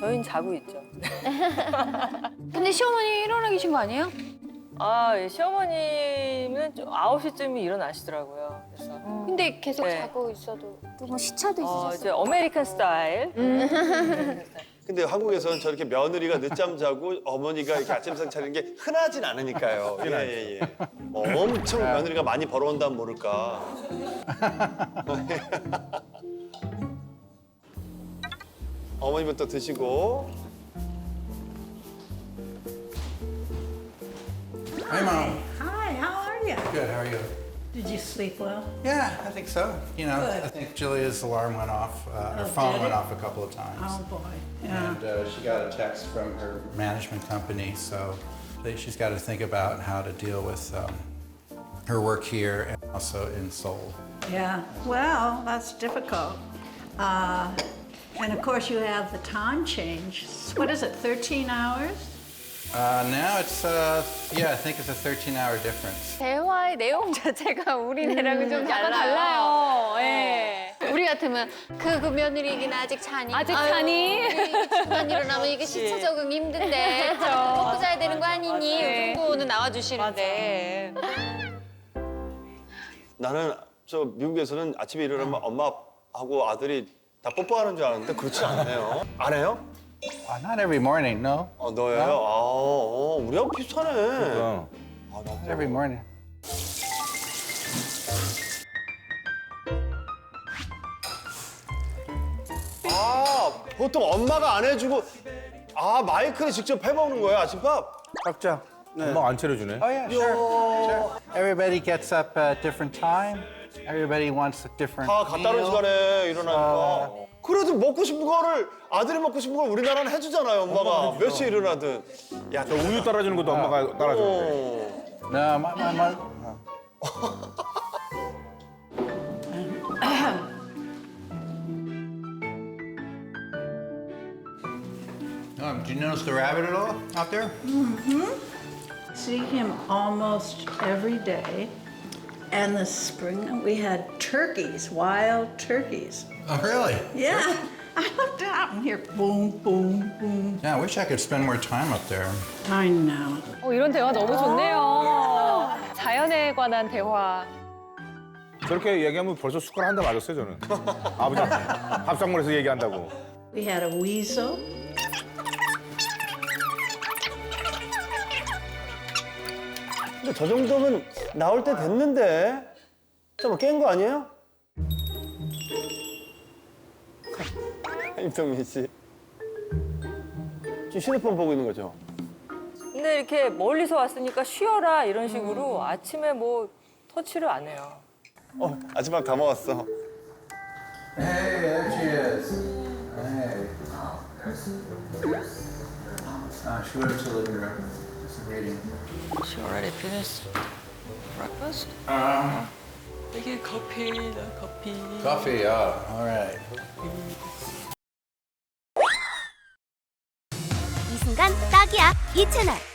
저희는 자고 있죠. 근데 시어머니 일어나 계신 거 아니에요? 아, 예, 시어머님은 좀 9시쯤에 일어나시더라고요. 그래서 근데 계속 네. 자고 있어도. 뭐 시차도 어, 있으셨어요? 이제 아메리칸 스타일. 네, 음. 근데 한국에서는 저렇게 며느리가 늦잠 자고 어머니가 이렇게 아침상 차리는 게 흔하진 않으니까요. 예, 예, 예. 뭐 엄청 며느리가 많이 벌어온다면 모를까. 어머니부터 드시고 Hi, Mom. Hi, how are you? Good, how are you? Did you sleep well? Yeah, I think so. You know, Good. I think Julia's alarm went off, uh, her Oh, phone did went it? off a couple of times. Oh, boy. Yeah. And uh, she got a text from her management company, so they, she's got to think about how to deal with um, her work here and also in Seoul. Yeah. Well, that's difficult. Uh, and of course, you have the time change. What is it, 13 hours? Uh, now it's, uh, yeah, I think it's a 13 hour difference. 대화의 내용 자체가 우리네랑은 좀 약간 달라요. 예. 우리 같으면 그, 그 며느리긴 아직 자니? 아직 아유, 자니? 이게 중간 일어나면 이게 시차 적응 힘든데 먹고 자야 되는 거 아니니? 이 정도는 나와주시는데. 나는 저 미국에서는 아침에 일어나면 엄마하고 아들이 다 뽀뽀하는 줄 알았는데 그렇지 않네요. 안 해요? Uh, not every morning, no. 어, 너예요? 아, 어, 우리하고 비슷하네. 아, 나 Not every morning. 아, 보통 엄마가 안 해주고 아 마이크를 직접 해먹는 거예요 아침밥? 각자 엄마가 안 차려주네. Oh, yeah, sure. sure. Everybody gets up at a different time. Everybody wants a different 다 같다른 meal. 시간에 일어나니까. 그래도 먹고 싶은 거를 아들이 먹고 싶은 걸 우리나라는 해주잖아요 엄마가 몇 시에 일어나든. 야, 저 우유 따라주는 것도 엄마가 따라주는데. 어. My, my, my, no. Um, do you notice the rabbit at all out there? See him almost every day. And this spring, we had turkeys, wild turkeys. Oh, really? Yeah. I looked out and hear boom, boom, boom. Yeah, I wish I could spend more time up there. I know. 어, 이런 대화 너무 좋네요. 자연에 관한 대화. 저렇게 얘기하면 벌써 숟가락 한 대 맞았어요 저는. 아버지 밥상머리에서 얘기한다고. We had a weasel. 근데 저 정도면 나올 때 됐는데. 좀깬 거 아니에요? 임성민 씨. 지금 휴대폰 보고 있는 거죠? 근데 이렇게 멀리서 왔으니까 쉬어라 이런 식으로 아침에 뭐 터치를 안 해요. 어, 아침밥 다 먹었어. Hey, there she is. Hey. Uh, she went to the living room. Just reading. She already finished breakfast? Uh, 이게 커피. coffee, oh, all right. 이 순간 딱이야 이 채널